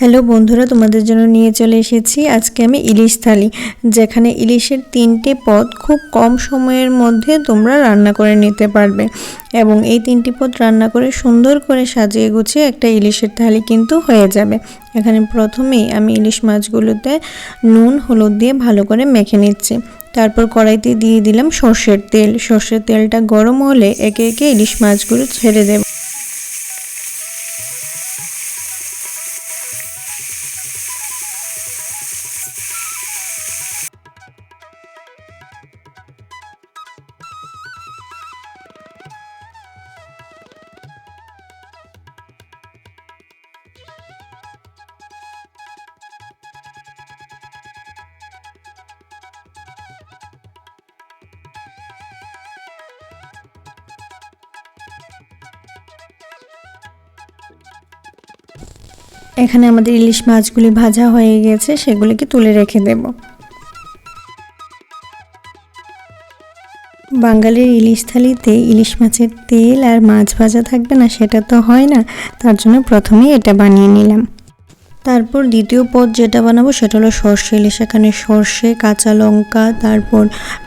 Hello বন্ধুরা, তোমাদের জন্য নিয়ে চলে এসেছি। আজকে আমি ইলিশ থালি, যেখানে ইলিশের তিনটে পদ খুব কম সময়ের মধ্যে তোমরা রান্না করে নিতে পারবে। এবং এই তিনটি পদ রান্না করে সুন্দর করে সাজিয়ে গুছিয়ে একটা ইলিশের থালি কিন্তু হয়ে যাবে। এখানে প্রথমেই আমি ইলিশ মাছগুলোতে নুন, হলুদ দিয়ে ভালো করে মেখে নিচ্ছি। তারপর কড়াইতে দিয়ে দিলাম সর্ষের তেল। সর্ষের তেলটা গরম হলে একে একে ইলিশ মাছগুলো ছেড়ে দেব। এখানে আমাদের ইলিশ মাছগুলি ভাজা হয়ে গেছে, সেগুলিকে তুলে রেখে দেব। বাঙালির ইলিশ থালিতে ইলিশ মাছের তেল আর মাছ ভাজা থাকবে না, সেটা তো হয় না। তার জন্য প্রথমেই এটা বানিয়ে নিলাম। তারপর দ্বিতীয় পদ যেটা বানাবো সেটা হলো সর্ষে, ইলিশ, এখানে সর্ষে, কাঁচা লঙ্কা, তারপর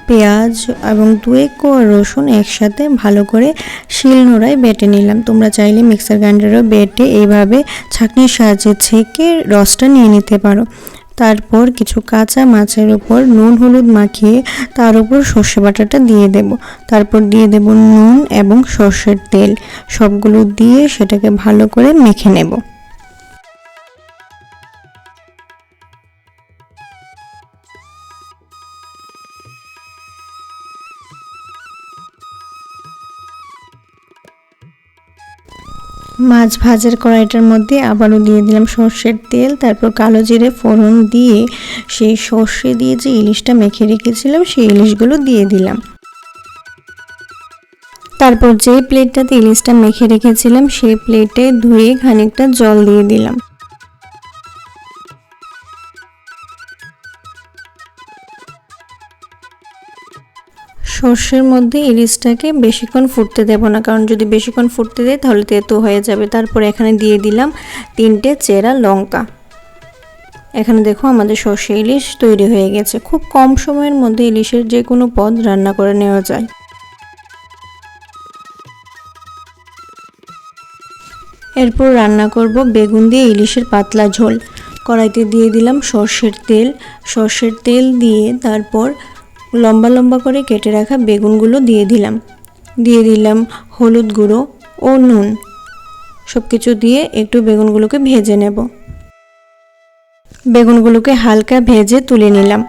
পেঁয়াজ এবং দু এক রসুন একসাথে ভালো করে শিল নোড়ায় বেটে নিলাম। তোমরা চাইলে মিক্সার গ্রাইন্ডারও বেটে এইভাবে ছাঁকনির সাহায্যে ছেঁকে রসটা নিয়ে নিতে পারো। তারপর কিছু কাঁচা মাছের উপর নুন, হলুদ মাখিয়ে তার উপর সর্ষে বাটাটা দিয়ে দেব। তারপর দিয়ে দেব নুন এবং সর্ষের তেল। সবগুলো দিয়ে সেটাকে ভালো করে মেখে নেব। মাছ ভাজার কড়াইটার মধ্যে আবারও দিয়ে দিলাম সর্ষের তেল, তারপর কালো জিরে ফোড়ন দিয়ে সেই সর্ষে দিয়ে যে ইলিশটা মেখে রেখেছিলাম, সেই ইলিশগুলো দিয়ে দিলাম। তারপর যে প্লেটটাতে ইলিশটা মেখে রেখেছিলাম, সেই প্লেটে ধুয়ে খানিকটা জল দিয়ে দিলাম। সর্ষের মধ্যে ইলিশটাকে বেশিক্ষণ ফুটতে দেবো না, কারণ যদি বেশিক্ষণ ফুটতে দেয় তাহলে তেতো হয়ে যাবে। তারপর এখানে দিয়ে দিলাম তিনটে চেরা লঙ্কা। এখানে দেখো আমাদের সর্ষে ইলিশ তৈরি হয়ে গেছে। খুব কম সময়ের মধ্যে ইলিশের যে কোনো পদ রান্না করে নেওয়া যায়। এরপর রান্না করব বেগুন দিয়ে ইলিশের পাতলা ঝোল। কড়াইতে দিয়ে দিলাম সর্ষের তেল। সর্ষের তেল দিয়ে তারপর লম্বা লম্বা করে কেটে রাখা বেগুনগুলো দিয়ে দিলাম। দিয়ে দিলাম হলুদ গুঁড়ো ও নুন। সব কিছু দিয়ে একটু বেগুনগুলোকে ভেজে নেব। বেগুনগুলোকে হালকা ভেজে তুলে নিলাম।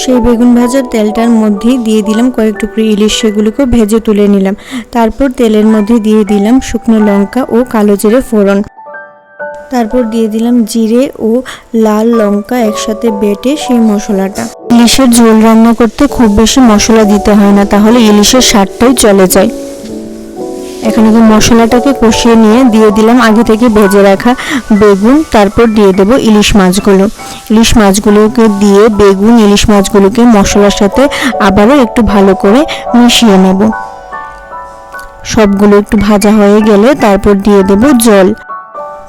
সেই বেগুন ভাজার তেলটার মধ্যেই দিয়ে দিলাম কয়েক টুকরো ইলিশ সেগুলোকে ভেজে তুলে নিলাম। তারপর তেলের মধ্যে দিয়ে দিলাম শুকনো লঙ্কা ও কালো জিরে ফোড়ন। তারপর দিয়ে দিলাম জিরে ও লাল লঙ্কা একসাথে বেটে সেই মশলাটা। ইলিশের ঝোল রান্না করতে খুব বেশি মশলা দিতে হয় না, তাহলে ইলিশের স্বাদটাই চলে যায়। এখানে মশলাটাকে কষিয়ে নিয়ে দিয়ে দিলাম আগে থেকে ভেজে রাখা বেগুন, তারপর দিয়ে দেব ইলিশ মাছগুলো। ইলিশ মাছগুলোকে দিয়ে বেগুন, ইলিশ মাছগুলোকে মশলার সাথে আবারও একটু ভালো করে মিশিয়ে নেব। সবগুলো একটু ভাজা হয়ে গেলে তারপর দিয়ে দেব জল।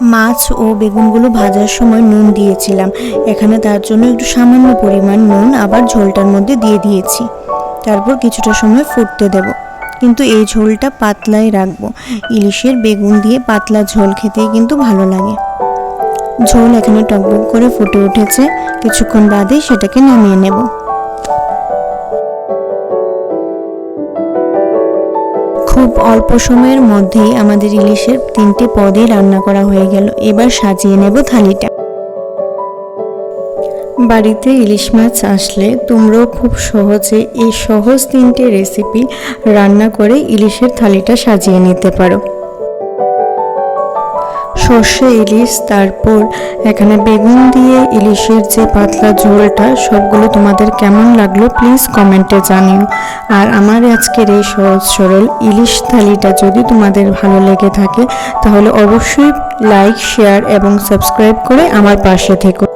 মাছ ও বেগুনগুলো ভাজার সময় নুন দিয়েছিলাম। এখানে তার জন্য একটু সামান্য পরিমাণ নুন, আবার ঝোলটার মধ্যে দিয়ে দিয়েছি। তারপর কিছুটা সময় ফুটতে দেব। কিন্তু এই ঝোলটা পাতলাই রাখব। ইলিশের বেগুন দিয়ে পাতলা ঝোল খেতেই কিন্তু ভালো লাগে। ঝোল এখানে টকবক করে ফুটে উঠেছে। কিছুক্ষণ বাদেই সেটাকে নামিয়ে নেব। খুব অল্প সময়ের মধ্যেই আমাদের ইলিশের তিনটে পদে রান্না করা হয়ে গেল। এবার সাজিয়ে নেব থালিটা। বাড়িতে ইলিশ মাছ আসলে তোমরাও খুব সহজে এই সহজ তিনটে রেসিপি রান্না করে ইলিশের থালিটা সাজিয়ে নিতে পারো। সর্ষে, ইলিশ, তারপর এখানে বেগুন দিয়ে ইলিশের যে পাতলা ঝোলটা, সবগুলো তোমাদের কেমন লাগল প্লিজ কমেন্টে জানিও। আর আমার আজকের এই সহজ সরল ইলিশ থালিটা যদি তোমাদের ভালো লেগে থাকে, তাহলে অবশ্যই লাইক, শেয়ার এবং সাবস্ক্রাইব করে আমার পাশে থেকো।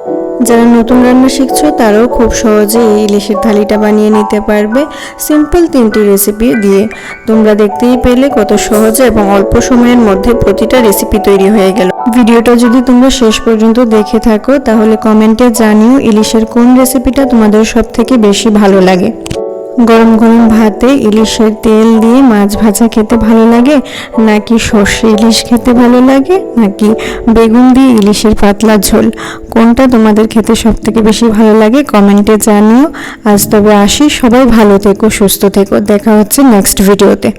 যারা নতুন রান্না শিখছো, তারাও খুব সহজে এই ইলিশের থালিটা বানিয়ে নিতে পারবে। সিম্পল তিনটি রেসিপি দিয়ে। তোমরা দেখতেই পেলে কত সহজে এবং অল্প সময়ের মধ্যে প্রতিটা রেসিপি তৈরি হয়ে গেল। ভিডিওটা যদি তোমরা শেষ পর্যন্ত দেখে থাকো, তাহলে কমেন্টে জানিও ইলিশের কোন রেসিপিটা তোমাদের সব থেকে বেশি ভালো লাগে। গরম গরম ভাতে ইলিশের তেল দিয়ে মাছ ভাজা খেতে ভালো লাগে? নাকি সর্ষে ইলিশ খেতে ভালো লাগে? নাকি বেগুন দিয়ে ইলিশের পাতলা ঝোল? কোনটা তোমাদের খেতে সব থেকে বেশি ভালো লাগে? কমেন্টে জানিও। আজ তবে আসি। সবাই ভালো থেকো, সুস্থ থেকো। দেখা হচ্ছে নেক্সট ভিডিওতে